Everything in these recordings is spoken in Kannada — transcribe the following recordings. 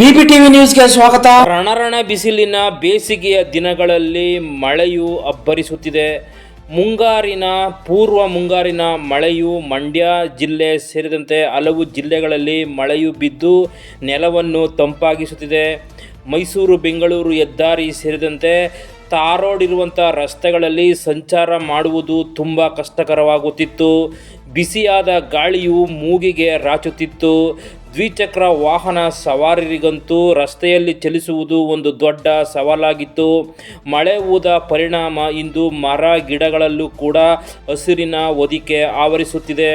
ಬಿಬಿ ಟಿವಿ ನ್ಯೂಸ್ಗೆ ಸ್ವಾಗತ. ರಣರಣ ಬಿಸಿಲಿನ ಬೇಸಿಗೆಯ ದಿನಗಳಲ್ಲಿ ಮಳೆಯು ಅಬ್ಬರಿಸುತ್ತಿದೆ. ಮುಂಗಾರಿನ, ಪೂರ್ವ ಮುಂಗಾರಿನ ಮಳೆಯು ಮಂಡ್ಯ ಜಿಲ್ಲೆ ಸೇರಿದಂತೆ ಹಲವು ಜಿಲ್ಲೆಗಳಲ್ಲಿ ಮಳೆಯು ಬಿದ್ದು ನೆಲವನ್ನು ತಂಪಾಗಿಸುತ್ತಿದೆ. ಮೈಸೂರು, ಬೆಂಗಳೂರು ಹೆದ್ದಾರಿ ಸೇರಿದಂತೆ ತಾರೋಡಿರುವಂಥ ರಸ್ತೆಗಳಲ್ಲಿ ಸಂಚಾರ ಮಾಡುವುದು ತುಂಬ ಕಷ್ಟಕರವಾಗುತ್ತಿತ್ತು. ಬಿಸಿಯಾದ ಗಾಳಿಯು ಮೂಗಿಗೆ ರಾಚುತ್ತಿತ್ತು. ದ್ವಿಚಕ್ರ ವಾಹನ ಸವಾರರಿಗಂತೂ ರಸ್ತೆಯಲ್ಲಿ ಚಲಿಸುವುದು ಒಂದು ದೊಡ್ಡ ಸವಾಲಾಗಿತ್ತು. ಮಳೆ ಊದ ಪರಿಣಾಮ ಇಂದು ಮರ ಗಿಡಗಳಲ್ಲೂ ಕೂಡ ಹಸಿರಿನ ಹೊದಿಕೆ ಆವರಿಸುತ್ತಿದೆ.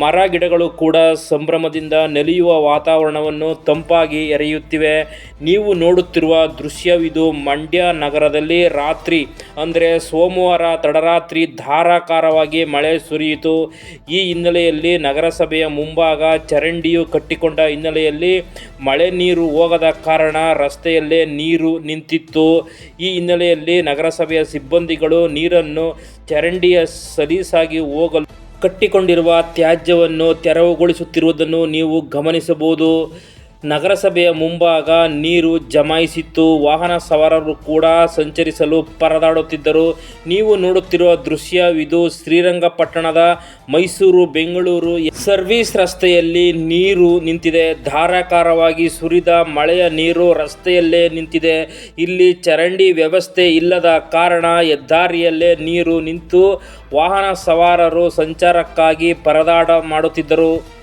ಮರ ಗಿಡಗಳು ಕೂಡ ಸಂಭ್ರಮದಿಂದ ನೆಲೆಯುವ ವಾತಾವರಣವನ್ನು ತಂಪಾಗಿ ಎರೆಯುತ್ತಿವೆ. ನೀವು ನೋಡುತ್ತಿರುವ ದೃಶ್ಯವಿದು ಮಂಡ್ಯ ನಗರದಲ್ಲಿ ರಾತ್ರಿ, ಅಂದರೆ ಸೋಮವಾರ ತಡರಾತ್ರಿ ಧಾರಾಕಾರವಾಗಿ ಮಳೆ ಸುರಿಯಿತು. ಈ ಹಿನ್ನೆಲೆಯಲ್ಲಿ ನಗರಸಭೆಯ ಮುಂಭಾಗ ಚರಂಡಿಯು ಕಟ್ಟಿಕೊಂಡ ಹಿನ್ನೆಲೆಯಲ್ಲಿ ಮಳೆ ನೀರು ಹೋಗದ ಕಾರಣ ರಸ್ತೆಯಲ್ಲೇ ನೀರು ನಿಂತಿತ್ತು. ಈ ಹಿನ್ನೆಲೆಯಲ್ಲಿ ನಗರಸಭೆಯ ಸಿಬ್ಬಂದಿಗಳು ನೀರನ್ನು ಚರಂಡಿಯ ಸಲೀಸಾಗಿ ಹೋಗಲು ಕಟ್ಟಿಕೊಂಡಿರುವ ತ್ಯಾಜ್ಯವನ್ನು ತೆರವುಗೊಳಿಸುತ್ತಿರುವುದನ್ನು ನೀವು ಗಮನಿಸಬಹುದು. ನಗರಸಭೆಯ ಮುಂಭಾಗ ನೀರು ಜಮಾಯಿಸಿತ್ತು. ವಾಹನ ಸವಾರರು ಕೂಡ ಸಂಚರಿಸಲು ಪರದಾಡುತ್ತಿದ್ದರು. ನೀವು ನೋಡುತ್ತಿರುವ ದೃಶ್ಯವಿದು ಶ್ರೀರಂಗಪಟ್ಟಣದ ಮೈಸೂರು, ಬೆಂಗಳೂರು ಸರ್ವಿಸ್ ರಸ್ತೆಯಲ್ಲಿ ನೀರು ನಿಂತಿದೆ. ಧಾರಾಕಾರವಾಗಿ ಸುರಿದ ಮಳೆಯ ನೀರು ರಸ್ತೆಯಲ್ಲೇ ನಿಂತಿದೆ. ಇಲ್ಲಿ ಚರಂಡಿ ವ್ಯವಸ್ಥೆ ಇಲ್ಲದ ಕಾರಣ ಹೆದ್ದಾರಿಯಲ್ಲೇ ನೀರು ನಿಂತು ವಾಹನ ಸವಾರರು ಸಂಚಾರಕ್ಕಾಗಿ ಪರದಾಡ ಮಾಡುತ್ತಿದ್ದರು.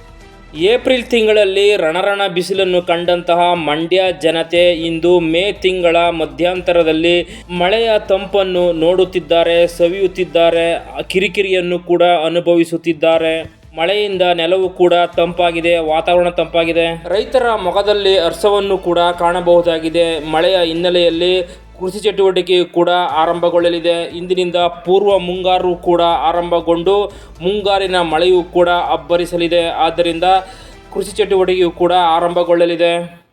ಏಪ್ರಿಲ್ ತಿಂಗಳಲ್ಲಿ ರಣರಣ ಬಿಸಿಲನ್ನು ಕಂಡಂತಹ ಮಂಡ್ಯ ಜನತೆ ಇಂದು ಮೇ ತಿಂಗಳ ಮಧ್ಯಂತರದಲ್ಲಿ ಮಳೆಯ ತಂಪನ್ನು ನೋಡುತ್ತಿದ್ದಾರೆ, ಸವಿಯುತ್ತಿದ್ದಾರೆ, ಕಿರಿಕಿರಿಯನ್ನು ಕೂಡ ಅನುಭವಿಸುತ್ತಿದ್ದಾರೆ. ಮಳೆಯಿಂದ ನೆಲವು ಕೂಡ ತಂಪಾಗಿದೆ, ವಾತಾವರಣ ತಂಪಾಗಿದೆ. ರೈತರ ಮೊಗದಲ್ಲಿ ಅರ್ಸವನ್ನು ಕೂಡ ಕಾಣಬಹುದಾಗಿದೆ. ಮಳೆಯ ಹಿನ್ನೆಲೆಯಲ್ಲಿ ಕೃಷಿ ಚಟುವಟಿಕೆಯು ಕೂಡ ಆರಂಭಗೊಳ್ಳಲಿದೆ. ಇಂದಿನಿಂದ ಪೂರ್ವ ಮುಂಗಾರು ಕೂಡ ಆರಂಭಗೊಂಡು ಮುಂಗಾರಿನ ಮಳೆಯೂ ಕೂಡ ಅಬ್ಬರಿಸಲಿದೆ. ಆದ್ದರಿಂದ ಕೃಷಿ ಚಟುವಟಿಕೆಯು ಕೂಡ ಆರಂಭಗೊಳ್ಳಲಿದೆ.